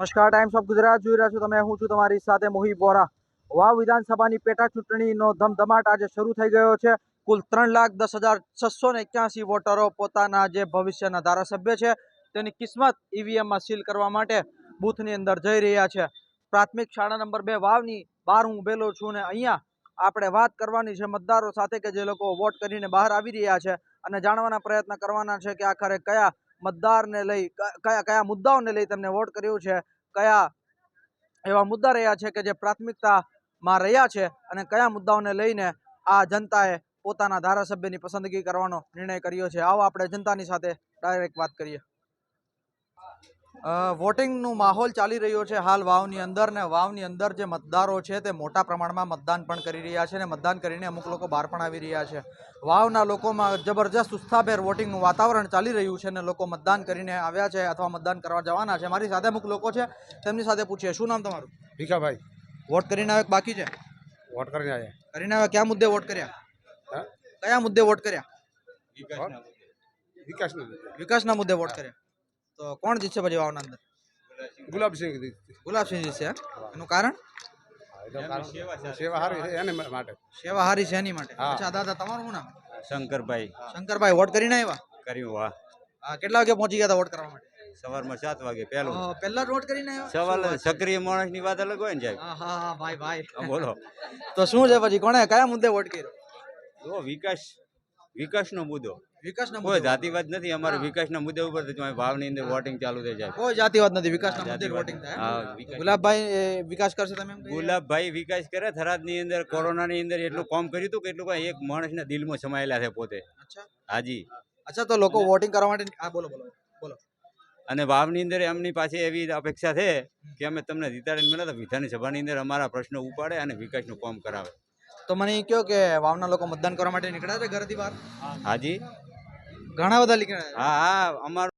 નમસ્કાર times of Gujarat જોઈ રહ્યા છો તમે. હું છું તમારી સાથે મોહી બોરા વાવ વિધાનસભાની પેટા ચૂંટણીનો ધમધમાટ આજે શરૂ થઈ ગયો છે. કુલ ત્રણ લાખ દસ હજાર છસો ને એક્યાસી વોટરો પોતાના જે ભવિષ્યના ધારાસભ્ય છે, તેની કિસ્મત ઈવીએમમાં સીલ કરવા માટે બૂથની અંદર જઈ રહ્યા છે. પ્રાથમિક શાળા નંબર બે વાવની બહાર હું ઉભેલો છું ને અહીંયા આપણે વાત કરવાની છે મતદારો સાથે કે જે લોકો વોટ કરીને બહાર આવી રહ્યા છે અને જાણવાના પ્રયત્ન કરવાના છે કે આખરે કયા મતદારને લઈ કયા કયા મુદ્દાઓને લઈ તેમને વોટ કર્યું છે, કયા એવા મુદ્દા રહ્યા છે કે જે પ્રાથમિકતામાં રહ્યા છે અને કયા મુદ્દાઓને લઈને આ જનતાએ પોતાના ધારાસભ્યની પસંદગી કરવાનો નિર્ણય કર્યો છે. આવો આપણે જનતાની સાથે ડાયરેક્ટ વાત કરીએ. વોટિંગનું માહોલ ચાલી રહ્યો છે હાલ વાવની અંદર ને વાવની અંદર જે મતદારો છે તે મોટા પ્રમાણમાં મતદાન પણ કરી રહ્યા છે અને મતદાન કરીને અમુક લોકો બહાર પણ આવી રહ્યા છે. વાવના લોકોમાં જબરજસ્ત ઉત્સાહભેર વોટિંગનું વાતાવરણ ચાલી રહ્યું છે અને લોકો મતદાન કરીને આવ્યા છે અથવા મતદાન કરવા જવાના છે. મારી સાથે અમુક લોકો છે તેમની સાથે પૂછીએ. શું નામ તમારું? ભીખાભાઈ. વોટ કરીને આવ્યા બાકી છે? વોટ કરીને આવ્યા. કરીને આવ્યા. કયા મુદ્દે વોટ કર્યા? કયા મુદ્દે વોટ કર્યા? વિકાસનું વિકાસના મુદ્દે વોટ કર્યા. તો કોણ જીતશે પછી વાવના અંદર? ગુલાબસિંહ ગુલાબસિંહ જીતશે એનું કારણ? સેવા સારી છે એને માટે. સેવા હારી છે એની માટે. અચ્છા દાદા તમારું શું નામ? શંકરભાઈ. શંકરભાઈ વોટ કરીને આવ્યા? કર્યું વાહ. હા, કેટલા વાગે પહોંચી ગયા હતા વોટ કરવા માટે? સવારમાં સાત વાગે પહેલો. પહેલા વોટ કરીને આવ્યા? સક્રિય માણસની વાત અલગ હોય ને સાહેબ હા હા હા ભાઈ ભાઈ. બોલો. તો શું છે પછી? કોણે કયા મુદ્દે વોટ કર્યો? જો વિકાસ વિકાસનો મુદ્દો. વિકાસના કોઈ જાતિવાદ નથી. અમારે વિકાસના મુદ્દે ઉપર ભાવની અંદર વોટિંગ ચાલુ થઈ જાય. કોઈ જાતિવાદ નથી. વિકાસના મુદ્દે વોટિંગ થાય. ગુલાબભાઈ વિકાસ કરશે તમે ગુલાબભાઈ વિકાસ કરે. થરાદની અંદર કોરોનાની અંદર એટલું કામ કર્યું હતું કે એટલું કાંઈ એક માણસના દિલમાં સમાયેલા છે પોતે. હાજી. અચ્છા તો લોકો વોટિંગ કરવા માટે હા બોલો બોલો બોલો. અને વાવની અંદર એમની પાસે એવી અપેક્ષા છે કે અમે તમને જીતાડીને મળ્યા તો વિધાનસભાની અંદર અમારા પ્રશ્નો ઉપાડે અને વિકાસનું કામ કરાવે. તો મને એ કહો કે વાવના લોકો મતદાન કરવા માટે નીકળ્યા છે ઘરથી બહાર? હાજી. ઘણા બધા નીકળ્યા હા હા અમારું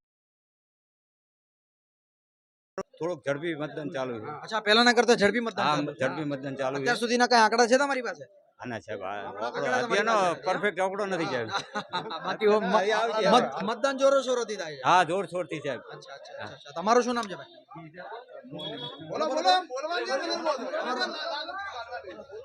થોડુંક ઝડપી મતદાન ચાલુ છે. અચ્છા પહેલાના કરતા ઝડપી હા મતદાન ઝડપી મતદાન ચાલુ છે. અત્યાર સુધીના કઈ આંકડા છે તમારી પાસે? આના તમારી અત્યારનો પરફેક્ટ આંકડો નથી સાહેબ. બાકી મતદાન જોરો થાય છે. હા જોર શોરથી સાહેબ. અચ્છા અચ્છા અચ્છા, અચ્છા. તમારું શું નામ છે ભાઈ? બોલો બોલો. તમારું શું નામ છે.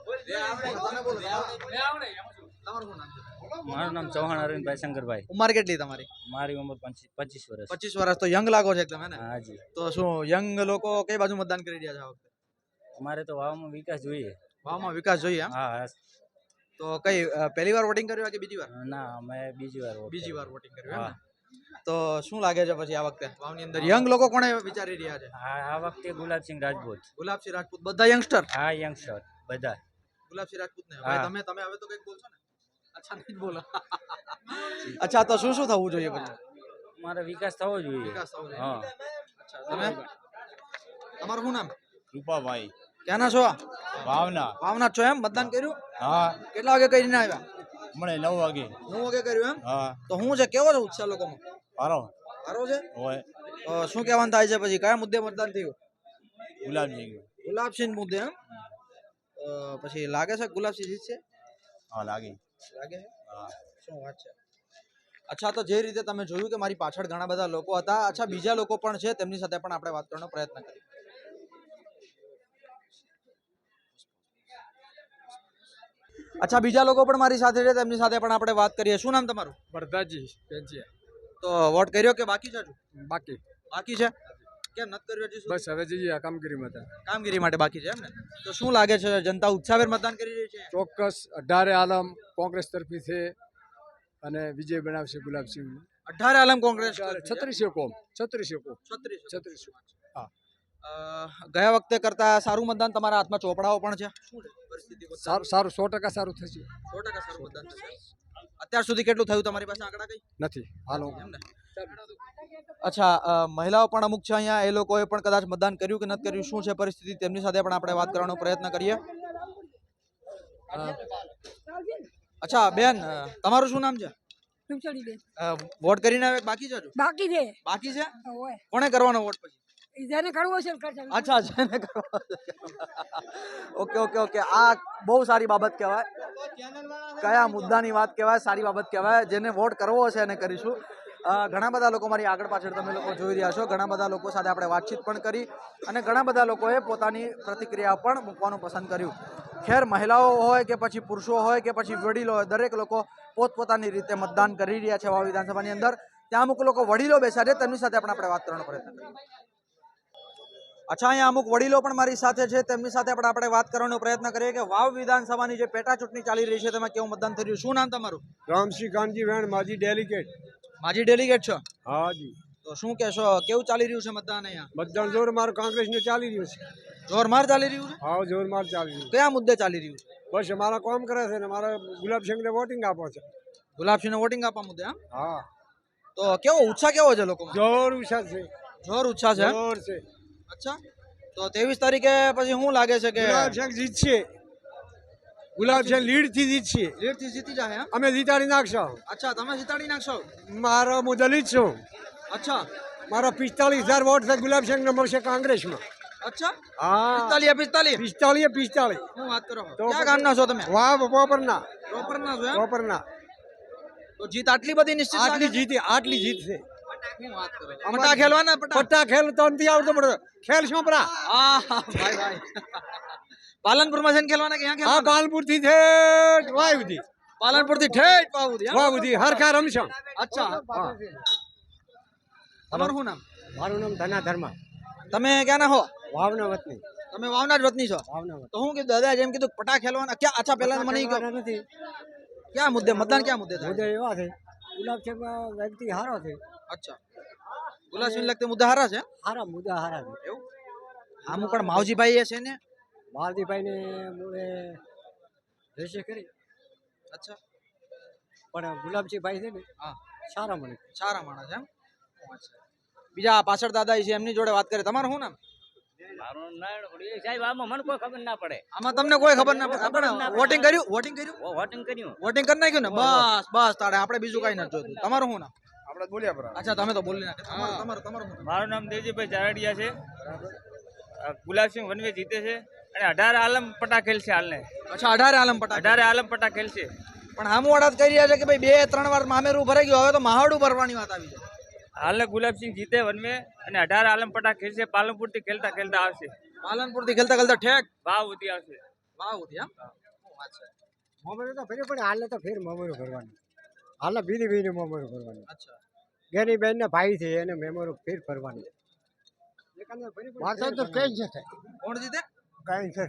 મારું નામ ચૌહાણ અરવિંદભાઈ શંકરભાઈ. ઉંમર કેટલી તમારી? મારી ઉંમર પંચી- પચીસ વર્ષ. પચીસ વર્ષ તો યંગ લાગો છે એકદમ હે ને? હાજી તો શું યંગ લોકો કઈ બાજુ મતદાન કરી રહ્યા છે વખતે? અમારે તો વાવમાં વિકાસ જોઈએ. વાવમાં વિકાસ જોઈએ હા હા. તો કઈ પહેલી વાર વોટિંગ કર્યું કે બીજી વાર? ના અમે બીજી વાર બીજી વાર વોટિંગ કર્યું હા. તો શું લાગે છે પછી આ વખતે? વાવની અંદર યંગ લોકો કોણે વિચારી રહ્યા છે? આ આ વખતે ગુલાબસિંહ રાજપૂત. ગુલાબસિંહ રાજપૂત બધા યંગસ્ટર હા યંગસ્ટર બધા. ગુલાબસિંહ રાજપૂત ને. તમે તમે હવે તો કંઈક બોલશો ને? અચ્છા નહીં બોલો. અચ્છા તો શું શું થવું જોઈએ પછી? મારે વિકાસ થવો જોઈએ. વિકાસ થવો જોઈએ. હા. અચ્છા તમે? તમારું શું નામ? રૂપાભાઈ. ક્યાંના છો? ભાવના. ભાવના છો એમ? મતદાન કર્યું? હા. કેટલા વાગે કરીને આવ્યા? મને નવ વાગે. નવ વાગે કર્યું એમ? હા. તો હું છે? કેવો છે ઉત્સાહ લોકોમાં? હારો. સારો છે? હોય. શું કહેવાનું થાય છે પછી? કયા મુદ્દે મતદાન થયું? ગુલાબસિંહ. ગુલાબસિંહ મુદ્દે એમ? પછી લાગે છે ગુલાબસિંહ જીતશે હા લાગે. લાગે છે? હા. શું વાત છે? અચ્છા તો જે રીતે તમે જોયું કે મારી પાછળ ઘણા બધા લોકો હતા અચ્છા બીજા લોકો પણ છે તેમની સાથે પણ આપણે વાત કરવાનો પ્રયત્ન કરીએ. અચ્છા બીજા લોકો પણ મારી સાથે છે તેમની સાથે પણ આપણે વાત કરીએ. શું નામ તમારું? વરદાજી પેંચિયા તો વોટ કર્યો કે બાકી છે બાકી. બાકી છે? કેમ નથી કર્યું હજી? બસ હવે જઈએ આ કામગીરીમાં હતા કામગીરી માટે બાકી છે એમ ને? તો શું લાગે છે જનતા ઉત્સાહભેર મતદાન કરી રહી છે? ચોક્કસ અઢારે આલમ કોંગ્રેસ તરફી છે અને વિજય બનાવશે ગુલાબસિંહ અઢારે આલમ કોંગ્રેસ છત્રીસો કોમ છત્રીસો કોમ. છત્રીસ છત્રીસો હા. ગયા વખતે કરતા સારું મતદાન તમારા હાથમાં ચોપડાઓ પણ છે? સારું સારું સો ટકા સારું થશે. સો ટકા સારું મતદાન થશે. અત્યાર સુધી કેટલું થયું તમારી પાસે આંકડા કઈ? નથી હાલો. એમ ને? અચ્છા મહિલાઓ પણ અમુક છે અહીંયા એ લોકોએ પણ કદાચ મતદાન કર્યું કે નથી કર્યું? શું છે પરિસ્થિતિ? તેમની સાથે પણ આપણે વાત કરવાનો પ્રયત્ન કરીએ. અચ્છા બેન તમારું શું નામ છે? વોટ કરીને આવે બાકી છે બાકી છે. બાકી છે? કોને કરવાનો વોટ પછી? જેને કરવો છે અચ્છા છે. ને ઓકે ઓકે ઓકે. આ બહુ સારી બાબત કહેવાય. કયા મુદ્દાની વાત કહેવાય? સારી બાબત કહેવાય. જેને વોટ કરવો હશે એને કરીશું. ઘણા બધા લોકો મારી આગળ પાછળ તમે લોકો જોઈ રહ્યા છો. ઘણા બધા લોકો સાથે આપણે વાતચીત પણ કરી અને ઘણા બધા લોકોએ પોતાની પ્રતિક્રિયા પણ મૂકવાનું પસંદ કર્યું. ખેર મહિલાઓ હોય કે પછી પુરુષો હોય કે પછી વડીલો હોય, દરેક લોકો પોતપોતાની રીતે મતદાન કરી રહ્યા છે વાવ વિધાનસભાની અંદર. ત્યાં અમુક લોકો વડીલો બેસ્યા છે, તેમની સાથે પણ આપણે વાત કરવાનો પ્રયત્ન કરીએ. અચ્છા, અહીંયા અમુક વડીલો પણ મારી સાથે છે, તેમની સાથે પણ આપણે વાત કરવાનો પ્રયત્ન કરીએ કે વાવ વિધાનસભાની જે પેટા ચૂંટણી ચાલી રહી છે, તેમાં કેવું મતદાન થઈ રહ્યું? શું નામ તમારું? રામશ્રી કાનજી વેણ માજી ડેલિગેટ. માજી ડેલિગેટ છો? હા જી. તો શું કહેશો કેવું ચાલી રહ્યું છે મતદાન અહીંયા? મતદાન જોરમાર કોંગ્રેસ કોંગ્રેસનું ચાલી રહ્યું છે. જોરમાર ચાલી રહ્યું છે? હા જોરમાર ચાલી રહ્યું કયા મુદ્દે ચાલી રહ્યું છે? બસ અમારા કામ કરે છે ને મારા ગુલાબસિંહને વોટિંગ આપો છે. ગુલાબસિંહને વોટિંગ આપવા મુદ્દે હા હા. તો કેવો ઉત્સાહ કેવો છે લોકો જોર ઉત્સાહ છે. જોર ઉત્સાહ છે જોર છે. અચ્છા. તો ત્રેવીસ તારીખે પછી શું લાગે છે કે ગુલાબસિંહ જીતશે. ગુલાબસિંહ લીડથી જીતશે. લીડથી જીતી જાય અમે જીતાડી નાખશો. અચ્છા તમે જીતાડી નાખશો? મારો હું દલિત છું. અચ્છા. મારા પિસ્તાલીસ હજાર વોટ છે ગુલાબસિંહ ને મળશે કોંગ્રેસમાં. અચ્છા? હા. પિસ્તાલીસ પિસ્તાલીસ પિસ્તાલીસ પિસ્તાલીસ શું વાત કરો. તો ક્યાં ગામના છો તમે? વાહ છો? તો જીત આટલી બધી નિશ્ચિત આટલી છે? જીતી આટલી જીત છે. પટ્ટા ખેલવાના પટ્ટા પટ્ટા ખેલ તો નથી આવતો પડતો ખેલ શું પરા આ ભાઈ ભાઈ. પાલનપુરમાં જઈને ખેલવાના કે અહીંયા ખેલવાના? પાલનપુરથી ઠેઠ વાય સુધી પાલનપુરથી ઠેઠ પાવ સુધી સુધી હરખા રમશો અચ્છા. તમારું શું નામ? મારું નામ ધના ધર્મા. તમે ક્યાંના હો? વાવના વતની. તમે વાવના જ વતની છો? વાવના તો હું કીધું દાદા જેમ કીધું પટા ખેલવાના. ક્યાં? અચ્છા પહેલા મને નથી. ક્યાં મુદ્દે? મતદાન ક્યાં મુદ્દે થાય? મુદ્દે એવા છે. ગુલાબસિંહ વ્યક્તિ હારો છે. અચ્છા. ગુલાબસિંહ લગતે મુદ્દા હારા છે? હારા મુદ્દા હારા છે. એવું? આમ પણ માવજીભાઈ એ છે ને માલદીભાઈ ને મૂળે રહેશે કરી. અચ્છા. પણ ગુલાબજીભાઈ છે ને હા. સારા મને સારા માણસ એમ? બીજા પાછળ દાદા છે એમની જોડે વાત કરે. તમારું શું નામ? સાહેબ આમાં મને કોઈ ખબર ના પડે. આમાં તમને કોઈ ખબર ના પડે. આપણે વોટિંગ કર્યું? વોટિંગ કર્યું? વોટિંગ કર્યું. વોટિંગ કરી નાખ્યું ને? બસ બસ તારે. આપણે બીજું કઈ નથી જોતું. તમારું શું નામ? આપણે બોલ્યા અચ્છા તમે તો બોલી નાખે. તમારું તમારું? મારું નામ દેવજીભાઈ ચારડિયા છે. ગુલાબસિંહ વનવે જીતે છે. અને અઢાર આલમ પટા હાલને. અચ્છા અઢારે આલમ પટા અઢારે આલમ પટા ખેલશે પણ આમ કહી રહ્યા છે કે ભાઈ બે ત્રણ વાર મામેરું ભરાઈ ગયું હવે તો મહાડું ભરવાની વાત આવી છે. હાલને ગુલાબસિંહ જીતે વનમે અને અઢાર આલમ પટા ખેલશે પાલનપુરથી ખેલતા ખેલતા આવશે. પાલનપુરથી ખેલતા ખેલતા ઠેક. ભાવ ઉતી આવશે. ઉધી એમ? વાત તો ફેર પણ હાલે તો ફેર મોમેરો કરવાનું હાલે બીજી બીજી મોમેરો કરવાનું અચ્છા. બેન ના ભાઈ છે એને મેમોરો ફેર ફરવાની તો છે. કોણ જીતે? કઈ છે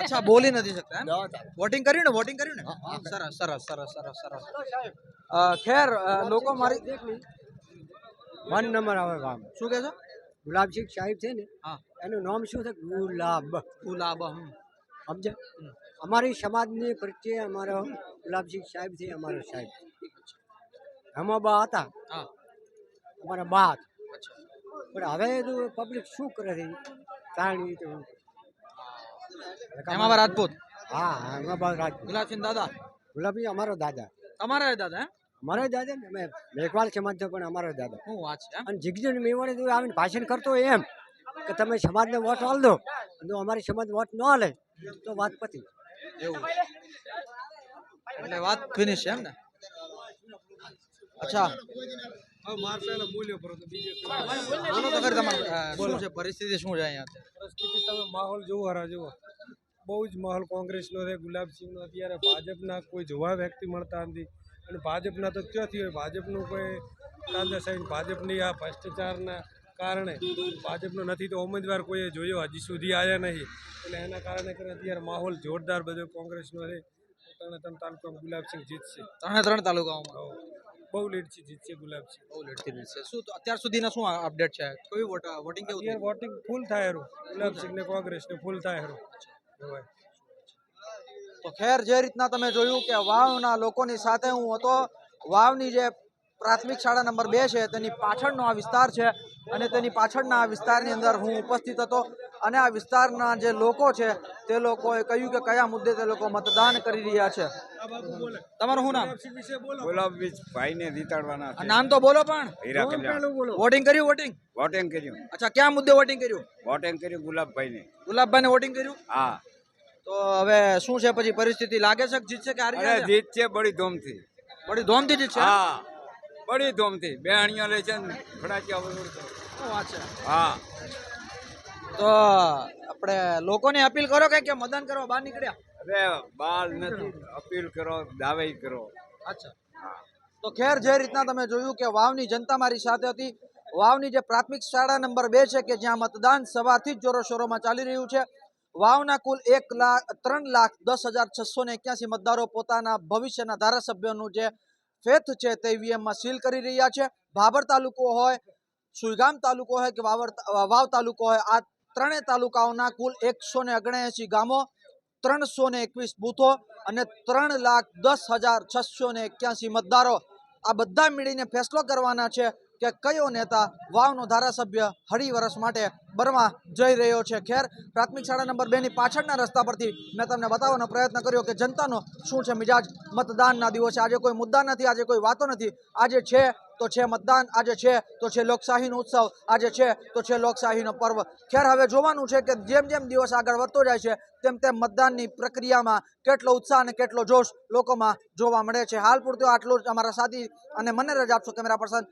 અચ્છા બોલી નથી શકતા વોટિંગ કર્યું ને? વોટિંગ કર્યું ને? સરસ સરસ સરસ સરસ સરસ. ખેર લોકો મારી વન નંબર આવે ગામ. શું કહે છો? ગુલાબસિંહ સાહેબ છે ને હા. એનું નામ શું છે? ગુલાબ. ગુલાબ હમ. સમજે અમારી સમાજની પ્રત્યે અમારો ગુલાબસિંહ સાહેબ છે અમારો સાહેબ. હમા બા હતા અમારા બા હતા. પણ હવે તો પબ્લિક શું કરે છે? કારણ તો એમાં બા રાજપૂત? હા હા, એમાં બા રાજ ગુલાબસિંહ દાદા? ગુલાબસિંહ અમારો દાદા. તમારા દાદા અમારો દાદા ને અમે મેઘવાલ સમાજ છે પણ અમારો દાદા. શું વાત છે અને જીગજી મેવાડે તો આવીને ભાષણ કરતો એમ કે તમે સમાજને વોટ આલ દો જો અમારી સમાજ વોટ ન આલે તો વાત પતી એવું. એટલે વાત ફિનિશ એમ ને? અચ્છા. પરિસ્થિતિ શું છે અહીંયા પરિસ્થિતિ તમે માહોલ જોવો હરા જુઓ બહુ જ માહોલ કોંગ્રેસનો છે ગુલાબસિંહનો. અત્યારે ભાજપના કોઈ જોવા વ્યક્તિ મળતા નથી. અને ભાજપના તો ક્યાંથી હોય? ભાજપનું કોઈ તાંદાશાહી ભાજપની આ ભ્રષ્ટાચારના કારણે ભાજપનો નથી તો ઉમેદવાર કોઈએ જોયો? હજી સુધી આવ્યા નહીં. એટલે એના કારણે કરીને અત્યારે માહોલ જોરદાર બધો કોંગ્રેસનો છે. ત્રણે ત્રણ તાલુકામાં ગુલાબસિંહ જીતશે. ત્રણે ત્રણ તાલુકાઓમાં? બહુ લીડથી જીતશે ગુલાબસિંહ. બહુ લેટથી છે શું અત્યાર સુધીના શું અપડેટ છે? કોઈ વોટ વોટિંગ અત્યારે વોટિંગ ફૂલ થાય હરું ગુલાબસિંહ ને કોંગ્રેસને ફૂલ થાય તો ખેર જે રીતના તમે જોયું કે વાવના લોકોની સાથે હું હતો, વાવની જે પ્રાથમિક શાળા નંબર બે છે તેની પાછળનો આ વિસ્તાર છે અને તેની પાછળના આ વિસ્તારની અંદર હું ઉપસ્થિત હતો. અને આ વિસ્તારના જે લોકો છે તે લોકોએ કહ્યું કે કયા મુદ્દે તે લોકો મતદાન કરી રહ્યા છે. તમારું શું નામ? ગુલાબ ભાઈને જીતાડવાના નામ તો બોલો પણ. વોટિંગ કર્યું વોટિંગ વોટિંગ કર્યું. અચ્છા ક્યાં મુદ્દે વોટિંગ કર્યું? વોટિંગ કર્યું ગુલાબભાઈને. ગુલાબભાઈને વોટિંગ કર્યું? હા. તો હવે શું છે પછી પરિસ્થિતિ? લાગે છે કે જીતશે કે હારી અરે જશે જીત છે બડી ધૂમથી. બડી ધોમથી જીતશે હા. બડી ધોમથી. બે અણીઓ લે છે ને વાત છે? હા. તો આપણે લોકોને અપીલ કરો કે કે મતદાન કરો બહાર નીકળ્યા. અરે બાલ નથી. અપીલ કરો દાવે કરો. અચ્છા. તો ખેર જે રીતના તમે જોયું કે વાવની જનતા મારી સાથે હતી વાવની જે પ્રાથમિક શાળા નંબર બે છે કે જ્યાં મતદાન સવારથી જ જોરોશોરોમાં ચાલી રહ્યું છે વાવના કુલ એક લાખ ત્રણ લાખ દસ હજાર છસો ને એક્યાસી મતદારો પોતાના ભવિષ્યના ધારાસભ્યોનું જે ફેથ છે તે ઈવીએમમાં સીલ કરી રહ્યા છે. ભાભર તાલુકો હોય સુઈગામ તાલુકો હોય કે વાવર વાવ તાલુકો હોય આ ત્રણેય તાલુકાઓના કુલ એકસો ને ઓગણએંસી ગામો, ત્રણસો ને એકવીસ બૂથો અને ત્રણ લાખ દસ હજાર છસો ને એક્યાસી મતદારો. આ બધા મળીને ફેસલો કરવાના છે કે કયો નેતા વાવનો ધારાસભ્ય અઢી વર્ષ માટે બરમા જઈ રહ્યો છે. ખેર, પ્રાથમિક શાળા નંબર બેની પાછળના રસ્તા પરથી મેં તમને બતાવવાનો પ્રયત્ન કર્યો કે જનતાનો શું છે મિજાજ? મતદાનના દિવસે આજે કોઈ મુદ્દા નથી, આજે કોઈ વાતો નથી. આજે છે તો છે મતદાન, આજે છે, તો છે લોકશાહીનો ઉત્સવ, આજે છે, તો છે લોકશાહીનો પર્વ. ખેર, હવે જોવાનું છે કે જેમ જેમ દિવસ આગળ વધતો જાય છે, તેમ તેમ મતદાનની પ્રક્રિયામાં કેટલો ઉત્સાહ અને કેટલો જોશ લોકોમાં જોવા મળે છે. હાલ પૂરતું આટલું જ અમારા સાથી અને મને રજા આપશો, કેમેરા પર્સન.